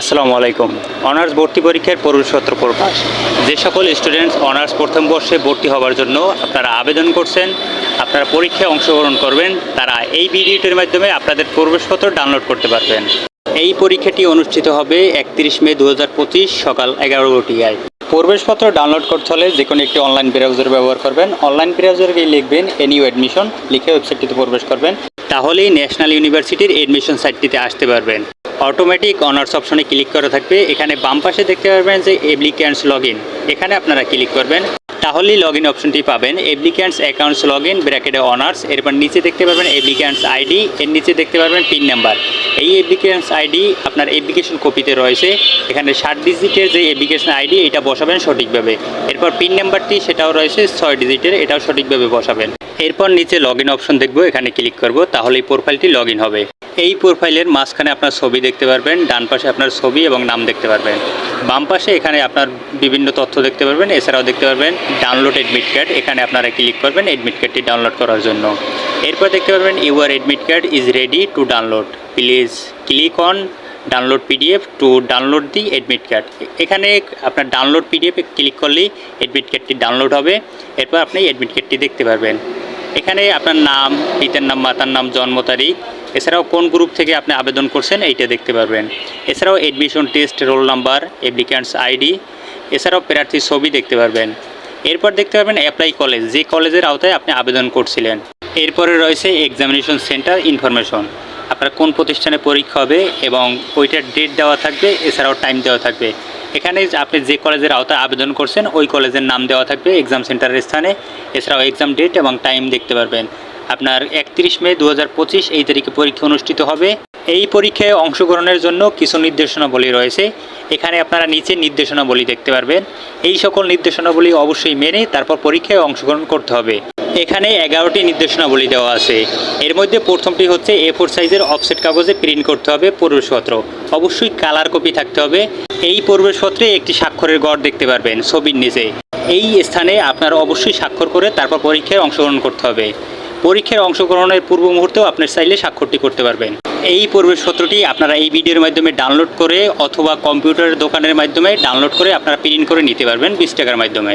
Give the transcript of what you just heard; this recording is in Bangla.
আসসালামু আলাইকুম। অনার্স ভর্তি পরীক্ষার প্রবেশপত্র প্রকাশ যে সকল স্টুডেন্টস অনার্স প্রথম বর্ষে ভর্তি হওয়ার জন্য আপনারা আবেদন করছেন, আপনারা পরীক্ষায় অংশগ্রহণ করবেন, তারা এই ভিডিওটির মাধ্যমে আপনাদের প্রবেশপত্র ডাউনলোড করতে পারবেন। এই পরীক্ষাটি অনুষ্ঠিত হবে একত্রিশ মে দু হাজার পঁচিশ সকাল এগারো এগারোটিয়ায় প্রবেশপত্র ডাউনলোড করতে হলে যে কোনো একটি অনলাইন ব্রাউজার ব্যবহার করবেন। অনলাইন ব্রাউজারে গিয়ে লিখবেন এনিউ অ্যাডমিশন লিখে ওয়েবসাইটটিতে প্রবেশ করবেন। তাহলেই ন্যাশনাল ইউনিভার্সিটির এডমিশন সাইটটিতে আসতে পারবেন। অটোমেটিক অনার্স অপশনে ক্লিক করা থাকবে। এখানে বাম পাশে দেখতে পারবেন যে অ্যাপ্লিক্যান্টস লগ এখানে আপনারা ক্লিক করবেন। তাহলেই লগ ইন অপশনটি পাবেন। অ্যাপ্লিক্যান্টস অ্যাকাউন্টস লগ ইন ব্র্যাকেটে অনার্স এরপর নিচে দেখতে পারবেন অ্যাপ্লিক্যান্টস আইডি এর নিচে দেখতে পারবেন পিন নাম্বার এই অ্যাপ্লিক্যান্টস আইডি আপনার অ্যাপ্লিকেশন কপিতে রয়েছে। এখানে ষাট ডিজিটের যে অ্যাপ্লিকেশন আইডি এটা বসাবেন সঠিকভাবে। এরপর পিন নাম্বারটি সেটাও রয়েছে, ছয় ডিজিটের এটাও সঠিকভাবে বসাবেন। এরপর নিচে লগ ইন অপশন দেখব, এখানে ক্লিক করব, তাহলে এই প্রোফাইলটি লগ ইন হবে। এই প্রোফাইলের মাঝখানে আপনার ছবি দেখতে পারবেন, ডান পাশে আপনার ছবি এবং নাম দেখতে পারবেন। বাম পাশে এখানে আপনার বিভিন্ন তথ্য দেখতে পারবেন, এছাড়াও দেখতে পারবেন ডাউনলোড এডমিট কার্ড এখানে আপনারা ক্লিক করবেন এডমিট কার্ডটি ডাউনলোড করার জন্য। এরপর দেখতে পারবেন your admit card is ready to download please click on download PDF to download the admit card এখানে আপনার ডাউনলোড পিডিএফে ক্লিক করলেই এডমিট কার্ডটি ডাউনলোড হবে। এরপর আপনি এডমিট কার্ডটি দেখতে পারবেন। এখানে আপনার নাম, পিতার নাম, মাতার নাম, জন্ম তারিখ, এছাড়াও কোন গ্রুপ থেকে আপনি আবেদন করছেন এইটা দেখতে পারবেন। এছাড়াও admission test roll number applicants ID এছাড়াও প্রার্থীর ছবি দেখতে পারবেন। এরপর দেখতে পারবেন অ্যাপ্লাই কলেজ যে কলেজের আওতায় আপনি আবেদন করছিলেন। এরপরে রয়েছে এক্সামিনেশন সেন্টার ইনফরমেশন আপনার কোন প্রতিষ্ঠানে পরীক্ষা হবে এবং ওইটার ডেট দেওয়া থাকবে, এছাড়াও টাইম দেওয়া থাকবে। এখানে আপনি যে কলেজের আওতায় আবেদন করছেন, ওই কলেজের নাম দেওয়া থাকবে এক্সাম সেন্টারের স্থানে। এছাড়াও এক্সাম ডেট এবং টাইম দেখতে পারবেন। আপনার একত্রিশ মে দু হাজার পঁচিশ এই তারিখে পরীক্ষা অনুষ্ঠিত হবে। এই পরীক্ষায় অংশগ্রহণের জন্য কিছু নির্দেশনাবলী রয়েছে। এখানে আপনারা নিচে নির্দেশনাবলী দেখতে পারবেন। এই সকল নির্দেশনাবলী অবশ্যই মেনে তারপর পরীক্ষায় অংশগ্রহণ করতে হবে। এখানে এগারোটি নির্দেশনাবলী দেওয়া আছে। এর মধ্যে প্রথমটি হচ্ছে এ ফোর সাইজের অফসেট কাগজে প্রিন্ট করতে হবে প্রবেশপত্র। অবশ্যই কালার কপি থাকতে হবে। এই প্রবেশপত্রে একটি স্বাক্ষরের গড় দেখতে পারবেন ছবির নিচে। এই স্থানে আপনার অবশ্যই স্বাক্ষর করে তারপর পরীক্ষায় অংশগ্রহণ করতে হবে। পরীক্ষার অংশগ্রহণের পূর্ব মুহূর্তেও আপনার চাইলে স্বাক্ষরটি করতে পারবেন। এই প্রবেশপত্রটি আপনারা এই ভিডিওর মাধ্যমে ডাউনলোড করে অথবা কম্পিউটারের দোকানের মাধ্যমে ডাউনলোড করে আপনারা প্রিন্ট করে নিতে পারবেন বিশ টাকার মাধ্যমে।